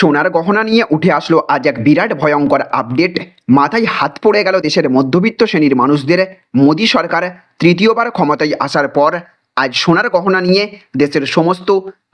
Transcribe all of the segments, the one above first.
সোনার গহনা নিয়ে উঠে আসলো আজ এক বিরাট ভয়ঙ্কর আপডেট মাথায় হাত পড়ে গেল দেশের মধ্যবিত্ত শ্রেণির মানুষদের। মোদী সরকার তৃতীয়বার ক্ষমতায় আসার পর আজ সোনার গহনা নিয়ে দেশের সমস্ত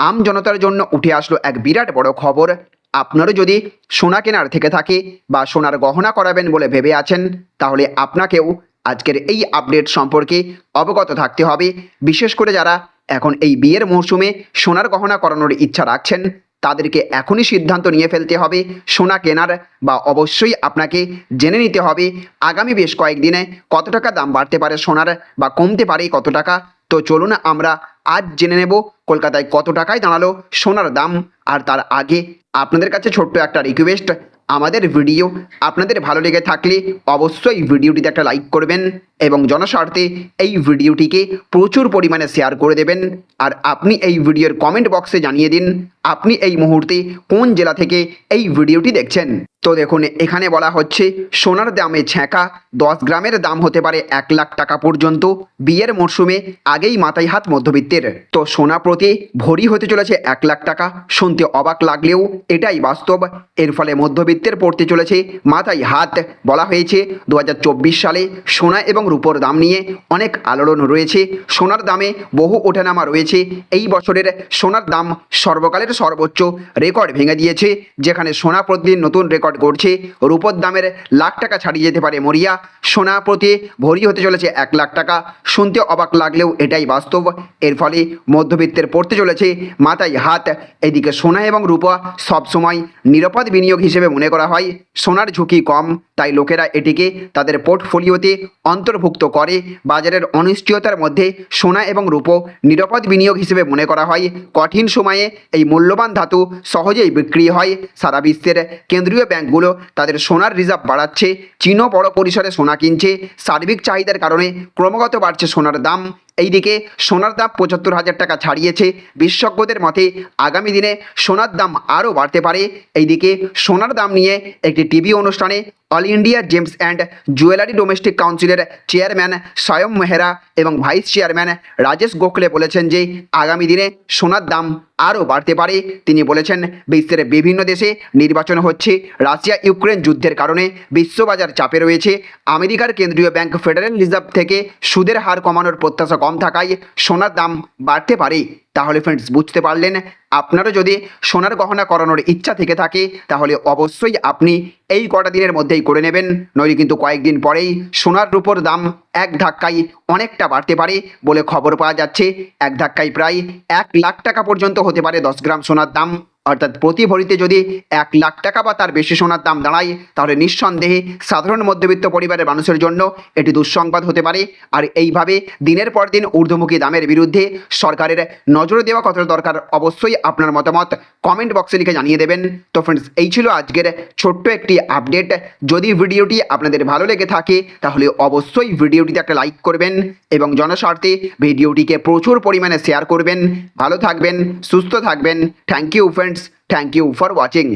আম জনতার জন্য উঠে আসলো এক বিরাট বড় খবর। আপনারও যদি সোনা কেনার থেকে থাকে বা সোনার গহনা করাবেন বলে ভেবে আছেন, তাহলে আপনাকেও আজকের এই আপডেট সম্পর্কে অবগত থাকতে হবে। বিশেষ করে যারা এখন এই বিয়ের মরশুমে সোনার গহনা করানোর ইচ্ছা রাখছেন তাদেরকে এখনই সিদ্ধান্ত নিয়ে ফেলতে হবে, সোনা কেনার বা অবশ্যই আপনাকে জেনে নিতে হবে আগামী বেশ কয়েকদিনে কত টাকা দাম বাড়তে পারে সোনার বা কমতে পারে কত টাকা। তো চলুন আমরা আজ জেনে নেব কলকাতায় কত টাকায় দাঁড়াল সোনার দাম আর তার আগে আপনাদের কাছে ছোট্ট একটা রিকোয়েস্ট আমাদের ভিডিও আপনাদের ভালো লেগে থাকলে অবশ্যই ভিডিওটিতে একটা লাইক করবেন। এবং জনস্বার্থে এই ভিডিওটিকে প্রচুর পরিমাণে শেয়ার করে দেবেন। আর আপনি এই ভিডিওর কমেন্ট বক্সে জানিয়ে দিন, আপনি এই মুহূর্তে কোন জেলা থেকে এই ভিডিওটি দেখছেন? তো দেখুন, এখানে বলা হচ্ছে, সোনার দামে ছ্যাঁকা, দশ গ্রামের দাম হতে পারে এক লাখ টাকা পর্যন্ত, বিয়ের মরশুমে আগেই মাথায় হাত মধ্যবিত্তের। তো সোনা প্রতি ভরি হতে চলেছে এক লাখ টাকা, শুনতে অবাক লাগলেও এটাই বাস্তব। এর ফলে মধ্যবিত্তের পড়তে চলেছে মাথায় হাত। বলা হয়েছে, দু হাজার চব্বিশ সালে সোনা এবং রূপোর দাম নিয়ে অনেক আলোড়ন রয়েছে। সোনার দামে বহু ওঠানামা রয়েছে। এই বছরের সোনার দাম সর্বকালের সর্বোচ্চ রেকর্ড ভেঙে দিয়েছে, যেখানে সোনা প্রতিদিন নতুন রেকর্ড করছে রূপোর দামের লাখ টাকা ছাড়িয়ে যেতে পারে মরিয়া। সোনা প্রতি ভরি হতে চলেছে এক লাখ টাকা। শুনতে অবাক লাগলেও এটাই বাস্তব। এর ফলে মধ্যবিত্তের পড়তে চলেছে মাথায় হাত। এদিকে সোনা এবং রূপা সবসময় নিরাপদ বিনিয়োগ হিসেবে মনে করা হয়। সোনার ঝুঁকি কম তাই লোকেরা এটিকে তাদের পোর্টফোলিওতে অন্তর্ভুক্ত করে। বাজারের অনিশ্চয়তার মধ্যে সোনা এবং রূপো নিরাপদ বিনিয়োগ হিসেবে মনে করা হয়। কঠিন সময়ে এই মূল্যবান ধাতু সহজেই বিক্রি হয়। সারা বিশ্বের কেন্দ্রীয় ব্যাংকগুলো তাদের সোনার রিজার্ভ বাড়াচ্ছে। চীনও বড় পরিসরে সোনা কিনছে। সার্বিক চাহিদার কারণে ক্রমাগত বাড়ছে সোনার দাম। এইদিকে সোনার দাম পঁচাত্তর হাজার টাকা ছাড়িয়েছে। বিশেষজ্ঞদের মতে, আগামী দিনে সোনার দাম আরও বাড়তে পারে। এইদিকে সোনার দাম নিয়ে একটি টিভি অনুষ্ঠানে All India Gems and Jewellery Domestic কাউন্সিলের চেয়ারম্যান স্বয়ং মেহরা এবং ভাইস চেয়ারম্যান রাজেশ গোখলে বলেছেন যে আগামী দিনে সোনার দাম আরও বাড়তে পারে। তিনি বলেছেন, বিশ্বের বিভিন্ন দেশে নির্বাচন হচ্ছে। রাশিয়া ইউক্রেন যুদ্ধের কারণে বিশ্ববাজার চাপে রয়েছে। আমেরিকার কেন্দ্রীয় ব্যাংক ফেডারেল রিজার্ভ থেকে সুদের হার কমানোর প্রত্যাশা কম থাকায় সোনার দাম বাড়তে পারে। তাহলে ফ্রেন্ডস বুঝতে পারলেন? আপনারও যদি সোনার গহনা করানোর ইচ্ছা থেকে থাকে, তাহলে অবশ্যই আপনি এই কটা দিনের মধ্যেই করে নেবেন। নইলে কিন্তু কয়েকদিন পরেই সোনার রূপোর দাম এক ধাক্কায় অনেকটা বাড়তে পারে বলে খবর পাওয়া যাচ্ছে। এক ধাক্কায় প্রায় এক লাখ টাকা পর্যন্ত হতে পারে দশ গ্রাম সোনার দাম। অর্থাৎ প্রতি ভরিতে যদি এক লাখ টাকা বা তার বেশি সোনার দাম দাঁড়ায়, তাহলে নিঃসন্দেহে সাধারণ মধ্যবিত্ত পরিবারের মানুষের জন্য এটি দুঃসংবাদ হতে পারে। আর এইভাবে দিনের পর দিন ঊর্ধ্বমুখী দামের বিরুদ্ধে সরকারের নজর দেওয়া কতটা দরকার, অবশ্যই আপনার মতামত কমেন্ট বক্সে লিখে জানিয়ে দেবেন। তো ফ্রেন্ডস এই ছিল আজকের ছোট্ট একটি আপডেট যদি ভিডিওটি আপনাদের ভালো লেগে থাকে, তাহলে অবশ্যই ভিডিওটিতে একটা লাইক করবেন এবং জনস্বার্থে ভিডিওটিকে প্রচুর পরিমাণে শেয়ার করবেন। ভালো থাকবেন, সুস্থ থাকবেন। Thank you friends thank you for watching